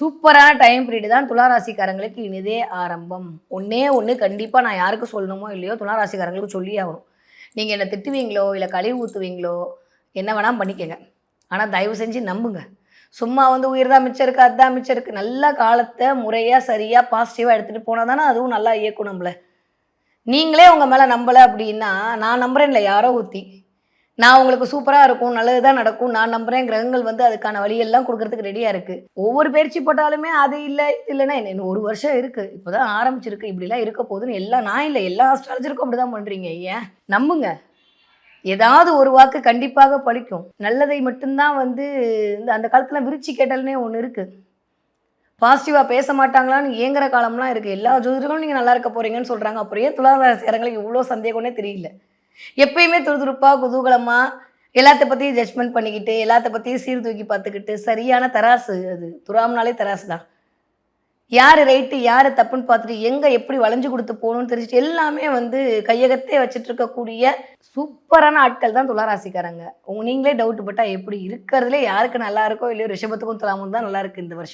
சூப்பரான time period தான் துளாராசிக்காரங்களுக்கு இனிதே ஆரம்பம். ஒன்றே ஒன்று கண்டிப்பாக நான் யாருக்கு சொல்லணுமோ இல்லையோ துளாராசிக்காரங்களுக்கு சொல்லி ஆகணும். நீங்கள் என்னை திட்டுவீங்களோ இல்லை கழிவு ஊற்றுவீங்களோ என்ன வேணால் பண்ணிக்கங்க. ஆனால் தயவு செஞ்சு நம்புங்க. சும்மா வந்து உயிர் தான் மிச்சம் இருக்குது அதுதான் மிச்சம் இருக்குது நல்ல காலத்தை முறையாக சரியாக பாசிட்டிவாக எடுத்துகிட்டு போனால் தானே அதுவும் நல்லா இயக்கும் நம்மளை. நீங்களே உங்கள் மேலே நம்பலை அப்படின்னா நான் நம்புறேன்ல யாரோ ஊற்றி நான் உங்களுக்கு சூப்பராக இருக்கும் நல்லது தான் நடக்கும் நான் நம்புகிறேன் கிரகங்கள் வந்து அதுக்கான வழியெல்லாம் கொடுக்கறதுக்கு ரெடியாக இருக்குது ஒவ்வொரு பயிற்சி போட்டாலுமே அது இல்லை இது இல்லைன்னா என்ன? இன்னும் ஒரு வருஷம் இருக்குது இப்போ தான் ஆரம்பிச்சிருக்கு. இப்படிலாம் இருக்க போகுதுன்னு எல்லாம் நான் இல்லை எல்லா ஆஸ்ட்ராலஜருக்கும் அப்படி தான் பண்ணுறீங்க ஏன்? நம்புங்க. ஏதாவது ஒரு வாக்கு கண்டிப்பாக பழிக்கும். நல்லதை மட்டும்தான் வந்து இந்த அந்த காலத்தில் விரிச்சு கேட்டல்னே ஒன்று இருக்குது பாசிட்டிவாக பேச மாட்டாங்களான்னு ஏங்குற காலம்லாம் இருக்குது எல்லா ஜோதிடர்களும் நீங்கள் நல்லா இருக்க போகிறீங்கன்னு சொல்கிறாங்க அப்புறம் ஏன் துளாதாரங்களுக்கு இவ்வளோ சந்தேகம்னே தெரியல. எப்பயுமே துருதுருப்பாக குதூகலமாக எல்லாத்த பற்றியும் ஜட்மெண்ட் பண்ணிக்கிட்டு எல்லாத்த பற்றியும் சீர்தூக்கி பார்த்துக்கிட்டு சரியான தராசு அது. துராம்னாலே தராசு தான். யார் ரைட்டு யார் தப்புன்னு பார்த்துட்டு எங்கே எப்படி வளைஞ்சு கொடுத்து போகணும்னு தெரிஞ்சுட்டு எல்லாமே வந்து கையகத்தே வச்சுட்டு இருக்கக்கூடிய சூப்பரான ஆட்கள் தான் துளாராசிக்காரங்க. உங்க நீங்களே டவுட் பட்டா எப்படி இருக்கிறதுல யாருக்கு நல்லா இருக்கோ இல்லையோ ரிஷபத்துக்கும் துலாமும் தான் நல்லா இருக்கு இந்த வருஷம்.